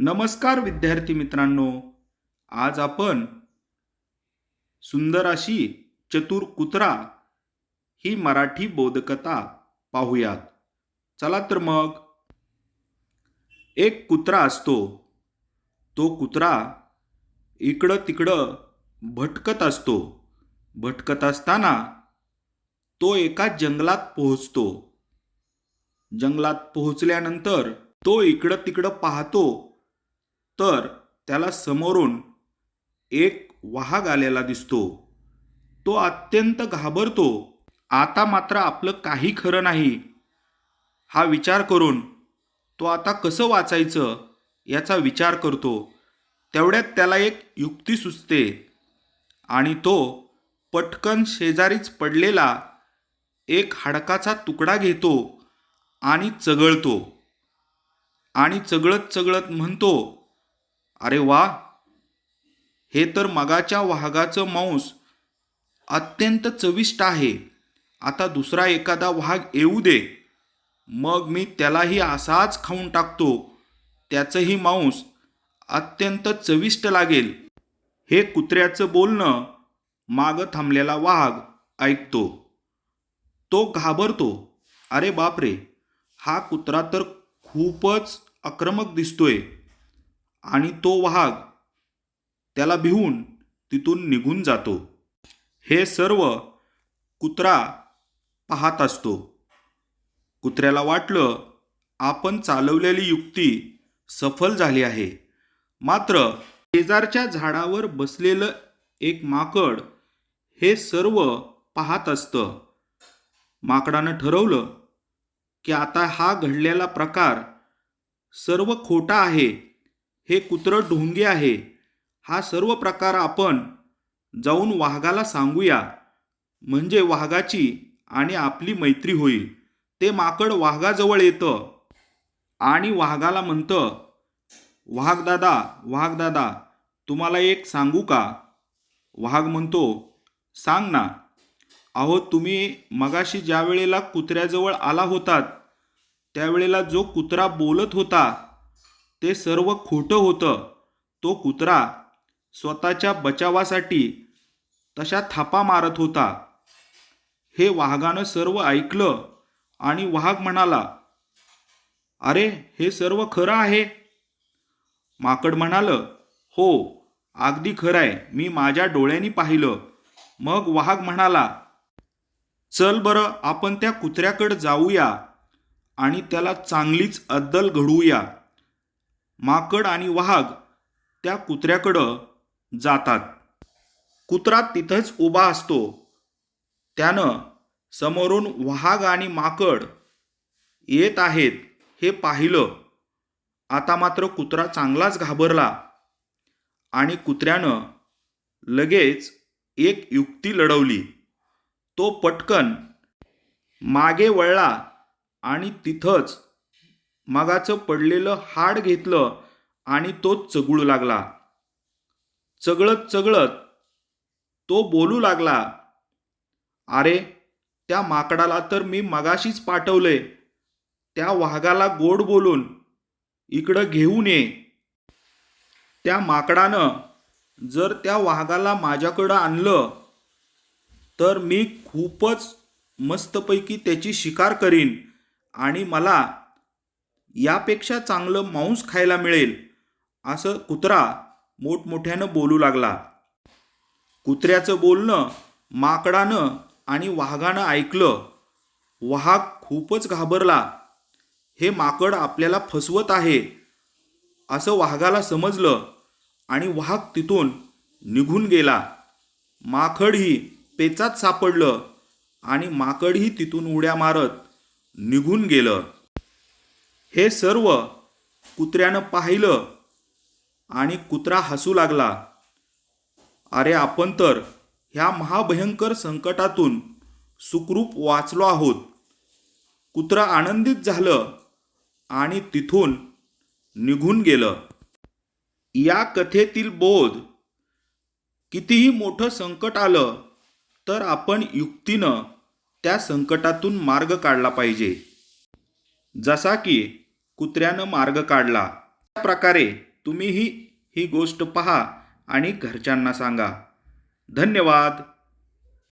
नमस्कार विद्यार्थी मित्रांनो. आज आपण सुंदर अशी चतुर कुत्रा ही मराठी बोधकथा पाहूयात. चला तर मग. एक कुत्रा असतो. तो कुत्रा इकडं तिकडं भटकत असतो. भटकत असताना तो एका जंगलात पोहोचतो. जंगलात पोहोचल्यानंतर तो इकडं तिकडं पाहतो. तर त्याला समोरून एक वाहग आलेला दिसतो. तो अत्यंत घाबरतो. आता मात्र आपलं काही खरं नाही. हा विचार करून तो आता कसं वाचायचं याचा विचार करतो. तेवढ्यात त्याला एक युक्ती सुचते आणि तो पटकन शेजारीच पडलेला एक हाडकाचा तुकडा घेतो आणि चगळतो. आणि चगळत चगळत म्हणतो अरे वा. हे तर मगाच्या वाघाचं मांस अत्यंत चविष्ट आहे. आता दुसरा एखादा वाघ येऊ दे. मग मी त्यालाही असाच खाऊन टाकतो. त्याचंही मांस अत्यंत चविष्ट लागेल. हे कुत्र्याचं बोलणं मागं थांबलेला वाघ ऐकतो. तो घाबरतो. अरे बापरे. हा कुत्रा तर खूपच आक्रमक दिसतोय. आणि तो वाघ त्याला भिवून तिथून निघून जातो. हे सर्व कुत्रा पाहत असतो. कुत्र्याला वाटलं आपण चालवलेली युक्ती सफल झाली आहे. मात्र शेजारच्या झाडावर बसलेलं एक माकड हे सर्व पाहत असतं. माकडानं ठरवलं की आता हा घडलेला प्रकार सर्व खोटा आहे. हे कुत्रं ढोंगे आहे. हा सर्व प्रकार आपण जाऊन वाघाला सांगूया. म्हणजे वाघाची आणि आपली मैत्री होईल. ते माकड वाघाजवळ येतं. आणि वाघाला म्हणतं वाघदादा वाघदादा तुम्हाला एक सांगू का? वाघ म्हणतो सांग ना. अहो तुम्ही मगाशी ज्या वेळेला कुत्र्याजवळ आला होतात त्यावेळेला जो कुत्रा बोलत होता ते सर्व खोटं होतं. तो कुत्रा स्वतःच्या बचावासाठी तशा थापा मारत होता. हे वाघानं सर्व ऐकलं आणि वाघ म्हणाला अरे हे सर्व खरं आहे? माकड म्हणालं हो अगदी खरं आहे. मी माझ्या डोळ्यांनी पाहिलं. मग वाघ म्हणाला चल बरं आपण त्या कुत्र्याकडं जाऊया आणि त्याला चांगलीच अद्दल घडवूया. माकड आणि वाघ त्या कुत्र्याकडं जातात. कुत्रा तिथंच उभा असतो. त्यानं समोरून वाघ आणि माकड येत आहेत हे पाहिलं. आता मात्र कुत्रा चांगलाच घाबरला आणि कुत्र्यानं लगेच एक युक्ती लढवली. तो पटकन मागे वळला आणि तिथंच मगाचं पडलेलं हाड घेतलं आणि तो चगळू लागला. चगळत चगळत तो बोलू लागला अरे त्या माकडाला तर मी मगाशीच पाठवलंय. त्या वाघाला गोड बोलून इकडं घेऊन ये. त्या माकडानं जर त्या वाघाला माझ्याकडं आणलं तर मी खूपच मस्तपैकी त्याची शिकार करीन आणि मला यापेक्षा चांगलं मांस खायला मिळेल असं कुत्रा मोठमोठ्यानं बोलू लागला. कुत्र्याचं बोलणं माकडानं आणि वाघानं ऐकलं. वाघ खूपच घाबरला. हे माकड आपल्याला फसवत आहे असं वाघाला समजलं आणि वाघ तिथून निघून गेला. माकडही पेचात सापडलं आणि माकडही तिथून उड्या मारत निघून गेलं. हे सर्व कुत्र्यानं पाहिलं आणि कुत्रा हसू लागला. अरे आपण तर ह्या महाभयंकर संकटातून सुखरूप वाचलो आहोत. कुत्रा आनंदित झालं आणि तिथून निघून गेलं. या कथेतील बोध कितीही मोठं संकट आलं तर आपण युक्तीनं त्या संकटातून मार्ग काढला पाहिजे. जसा की कुत्र्यानं मार्ग काढला. त्या प्रकारे तुम्हीही ही गोष्ट पहा आणि घरच्यांना सांगा. धन्यवाद.